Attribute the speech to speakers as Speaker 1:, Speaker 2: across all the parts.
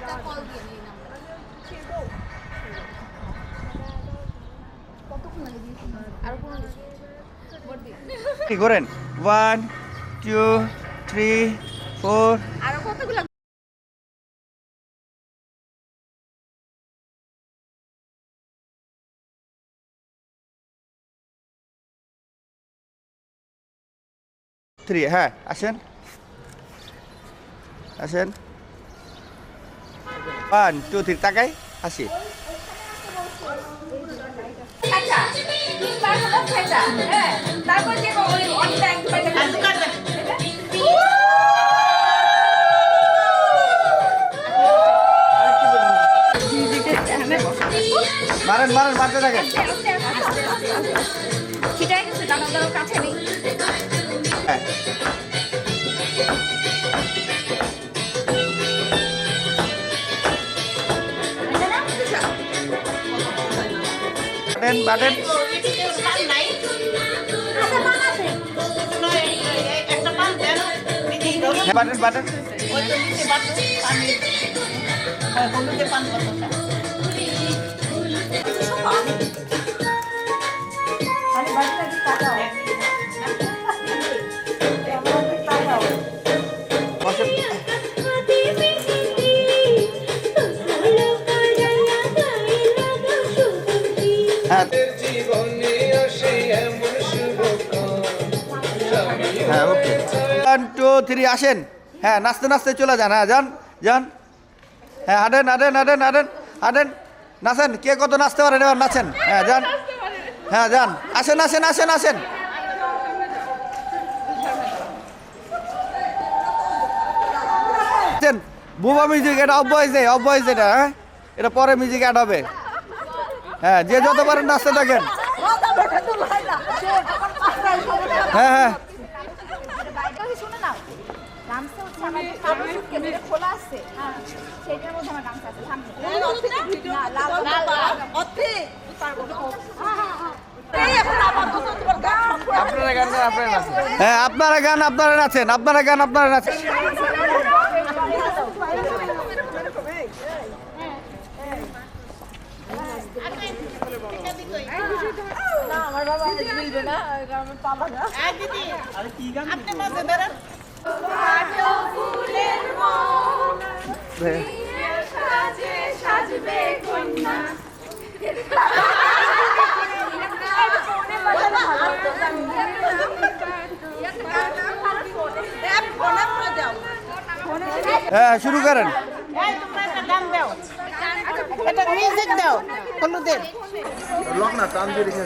Speaker 1: একটা কল দিয়ে
Speaker 2: কি করেন? ওয়ান টু থ্রি ফোর
Speaker 1: আরও কতগুলো?
Speaker 2: থ্রি হ্যাঁ আসেন। আসেন। ওয়ান টু থ্রি তাকাই
Speaker 3: আচ্ছা হ্যাঁ তারপর যে ওই একটু
Speaker 2: মারেন মারেন মারতে থাকেন।
Speaker 3: গেছে কাছে নেই।
Speaker 2: হ্যাঁ বাটেন বাটেন হ্যাঁ, ওয়ান টু থ্রি আসেন। হ্যাঁ নাচতে নাচতে চলে যান। হ্যাঁ যান যান। হ্যাঁ হাঁটেন হাঁটেন হাঁটেন হাঁটেন হাঁটেন। নাচেন, কে কত নাচতে পারেন এবার নাচেন। হ্যাঁ যান। হ্যাঁ যান। আসেন আসেন আসেন আসেন। বুবা মিউজিক এটা অফ বয়েজ নেই অফ এটা হ্যাঁ? এটা পরে মিউজিক অ্যাড হবে। হ্যাঁ যে যত পারেন নাচতে থাকেন। হ্যাঁ হ্যাঁ।
Speaker 1: আমার যে কাপড় সুটকেস যেটা খোলা আছে হ্যাঁ সেটার মধ্যে আমার গামছা আছে সামনে। না লাল লাল লাল।
Speaker 2: হ্যাঁ আপনারা গান আপনারা নাচেন আপনারা গান আপনারা নাচেন। হ্যাঁ শুরু করেন।
Speaker 4: মিউজিক দাও হলুদের।
Speaker 2: লক টান দিয়ে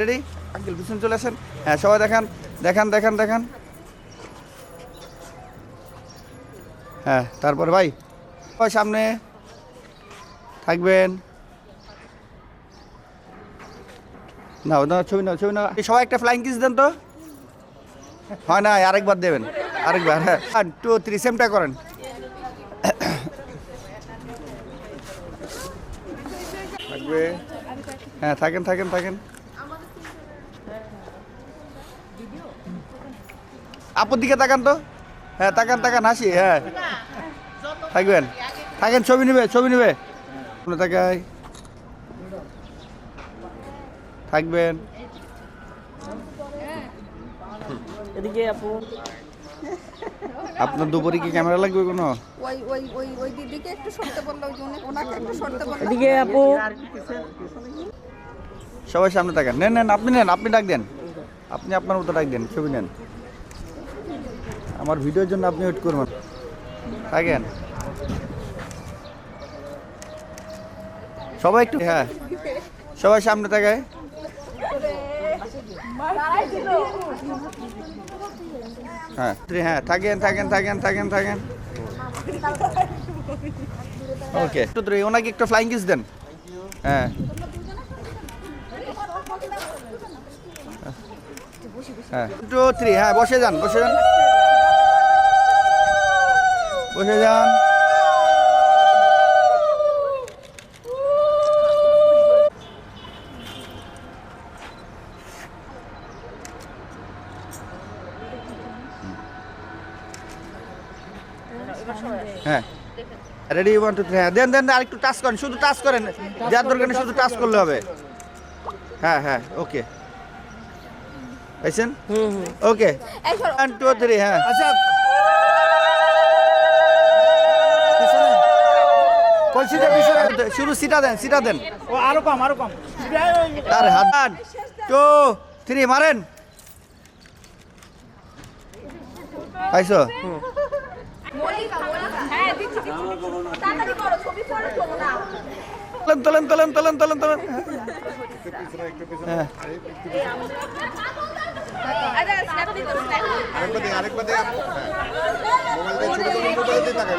Speaker 2: রেডি? আঙ্কেল, পিছনে চলে আসেন। হ্যাঁ সবাই দেখান দেখান দেখান দেখান। হ্যাঁ তারপরে ভাই, সবাই সামনে থাকবেন। না ওটা ছবি না ছবি না সবাই একটা ফ্লাইং কিস দেন তো। হয় না আরেকবার দেবেন, আরেকবার হ্যাঁ। টু থ্রি সেমটা করেন। থাকবে। হ্যাঁ থাকেন থাকেন থাকেন। আপুর দিকে তাকান তো। হ্যাঁ তাকান তাকান হাসি হ্যাঁ। থাকবেন। থাকেন ছবি নেবে ছবি নেবে। তাকাই থাকবেন।
Speaker 4: এদিকে আপু।
Speaker 2: আপনার দুপুরে কি ক্যামেরা লাগবে কোনো?
Speaker 1: ওই ওই ওই ওই দিদিকে একটু সরতে বলল ওনাকে একটু সরতে বলল।
Speaker 4: এদিকে আপু।
Speaker 2: সবাই সামনে থাকেন নেন নেন আপনি নেন আপনি ডাক দেন। আপনি আপনার মতো ডাক দেন ছবি নেন। আমার ভিডিওর জন্য আপনি ওয়েট করবেন থাকেন। সবাই একটু হ্যাঁ। সবাই সামনে তাকায় হ্যাঁ। হ্যাঁ থাকেন থাকেন থাকেন থাকেন থাকেন। ওকে টু থ্রি ওনাকে একটু ফ্লাইং কিস দেন। হ্যাঁ। হ্যাঁ। টু থ্রি হ্যাঁ বসে যান বসে যান। বসে যান। হ্যাঁ। রেডি ওয়ান টু থ্রি হ্যাঁ। দেন দেন আরেকটু টাচ করেন। শুধু টাচ করেন। যার দরকার শুধু টাচ করলে হবে। হ্যাঁ হ্যাঁ ওকে পাইছেন?
Speaker 5: হুম হুম।
Speaker 2: ওকে ওয়ান টু থ্রি হ্যাঁ।
Speaker 4: আচ্ছা কলসিটা পিছনে
Speaker 2: শুরু সিটা দেন সিটা দেন।
Speaker 4: ও আরও কম আরও কম।
Speaker 2: আর হাত টু থ্রি মারেন। পাইছো?
Speaker 3: হ্যাঁ
Speaker 2: তোলেন তোলেন তোলেন তোলেন হ্যাঁ
Speaker 1: আরেকবার আরেকবার মোবাইল দিয়ে ছবি তুলে মোবাইল দিয়ে তাকাই।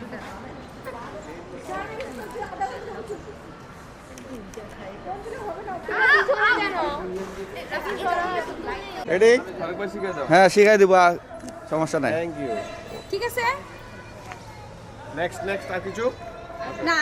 Speaker 2: রেডি হ্যাঁ শিখাই দিব সমস্যা নাই।
Speaker 1: থ্যাংক ইউ
Speaker 3: ঠিক আছে?
Speaker 1: নেক্সট নেক্সট আর কিছু?
Speaker 3: না